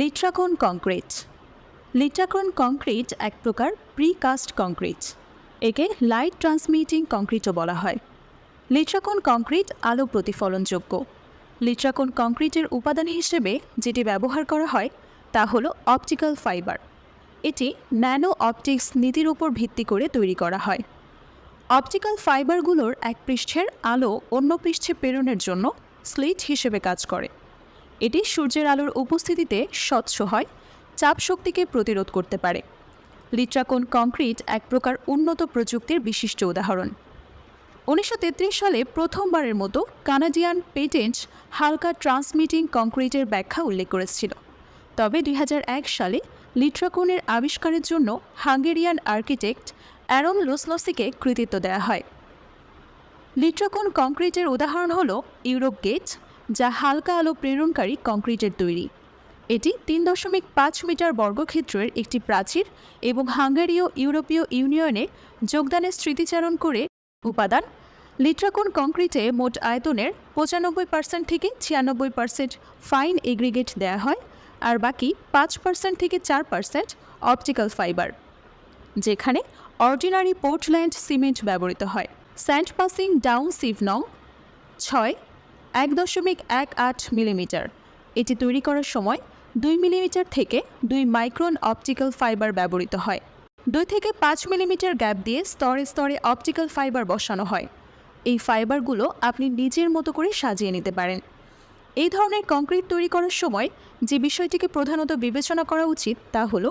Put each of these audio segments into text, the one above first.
লিট্রাকোন concrete. লিট্রাকোন concrete এক প্রকার precast concrete. একে লাইট ট্রান্সমিটিং কংক্রিটও বলা হয়। লিট্রাকোন কংক্রিট আলো প্রতিফলনযোগ্য। লিট্রাকোন কংক্রিটের উপাদান হিসেবে যেটি ব্যবহার করা হয়, তা হলো অপটিক্যাল ফাইবার। এটি ন্যানো অপটিক্স নীতির উপর ভিত্তি করে তৈরি করা হয়। অপটিক্যাল ফাইবারগুলোর এক পৃষ্ঠের আলো অন্য পৃষ্ঠে প্রেরণের জন্য স্লিট হিসেবে কাজ করে। এটি সূর্যের আলোর উপস্থিতিতে স্বচ্ছ হয়, চাপ শক্তিকে প্রতিরোধ করতে পারে। লিট্রাকোন কংক্রিট এক প্রকার উন্নত প্রযুক্তির বিশিষ্ট উদাহরণ। উনিশশো তেত্রিশ সালে প্রথমবারের মতো কানাডিয়ান পেটেন্ট হালকা ট্রান্সমিটিং কংক্রিটের ব্যাখ্যা উল্লেখ করেছিল। তবে দুই হাজার এক সালে লিট্রাকোনের আবিষ্কারের জন্য হাঙ্গেরিয়ান আর্কিটেক্ট অ্যারন লোসলসিকে কৃতিত্ব দেওয়া হয়। লিট্রাকোন কংক্রিটের উদাহরণ হল ইউরোপ গেট যা হালকা আলো প্রেরণকারী কংক্রিটের তৈরি। এটি তিন দশমিক পাঁচ মিটার বর্গক্ষেত্রের একটি প্রাচীর এবং হাঙ্গেরীয় ইউরোপীয় ইউনিয়নে যোগদানের স্মৃতিচারণ করে উপাদান। লিট্রাকোন কংক্রিটে মোট আয়তনের পঁচানব্বই পার্সেন্ট থেকে ছিয়ানব্বই পার্সেন্ট ফাইন এগ্রিগেট দেওয়া হয় আর বাকি পাঁচ পার্সেন্ট থেকে চার পার্সেন্ট অপটিক্যাল ফাইবার, যেখানে অর্ডিনারি পোর্টল্যান্ড সিমেন্ট ব্যবহৃত হয়। স্যান্ড পাসিং ডাউন সিভনং ছয় এক দশমিক এক আট মিলিমিটার। এটি তৈরি করার সময় দুই মিলিমিটার থেকে দুই মাইক্রন অপটিক্যাল ফাইবার ব্যবহৃত হয়। দুই থেকে পাঁচ মিলিমিটার গ্যাপ দিয়ে স্তরে স্তরে অপটিক্যাল ফাইবার বসানো হয়। এই ফাইবারগুলো আপনি নিজের মতো করে সাজিয়ে নিতে পারেন। এই ধরনের কংক্রিট তৈরি করার সময় যে বিষয়টিকে প্রধানত বিবেচনা করা উচিত তা হলো,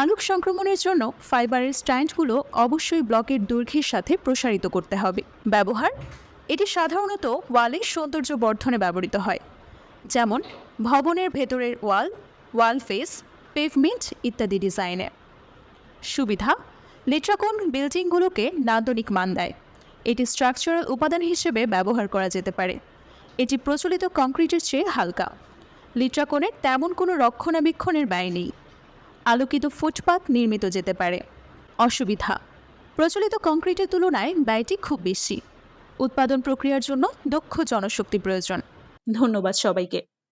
আলোক সংক্রমণের জন্য ফাইবারের স্ট্যান্ডগুলো অবশ্যই ব্লকের দৈর্ঘ্যের সাথে প্রসারিত করতে হবে। ব্যবহার এটি সাধারণত ওয়ালের সৌন্দর্য বর্ধনে ব্যবহৃত হয়, যেমন ভবনের ভেতরের ওয়াল ওয়াল ফেস পেভমেন্ট ইত্যাদি ডিজাইনে। সুবিধা লিট্রাকোন বিল্ডিংগুলোকে নান্দনিক মান দেয়। এটি স্ট্রাকচারাল উপাদান হিসেবে ব্যবহার করা যেতে পারে। এটি প্রচলিত কংক্রিটের চেয়ে হালকা। লিট্রাকোনের তেমন কোনো রক্ষণাবেক্ষণের ব্যয় নেই। আলোকিত ফুটপাথ নির্মিত যেতে পারে। অসুবিধা, প্রচলিত কংক্রিটের তুলনায় ব্যয়টি খুব বেশি। উৎপাদন প্রক্রিয়ার জন্য দক্ষ জনশক্তি প্রয়োজন। ধন্যবাদ সবাইকে।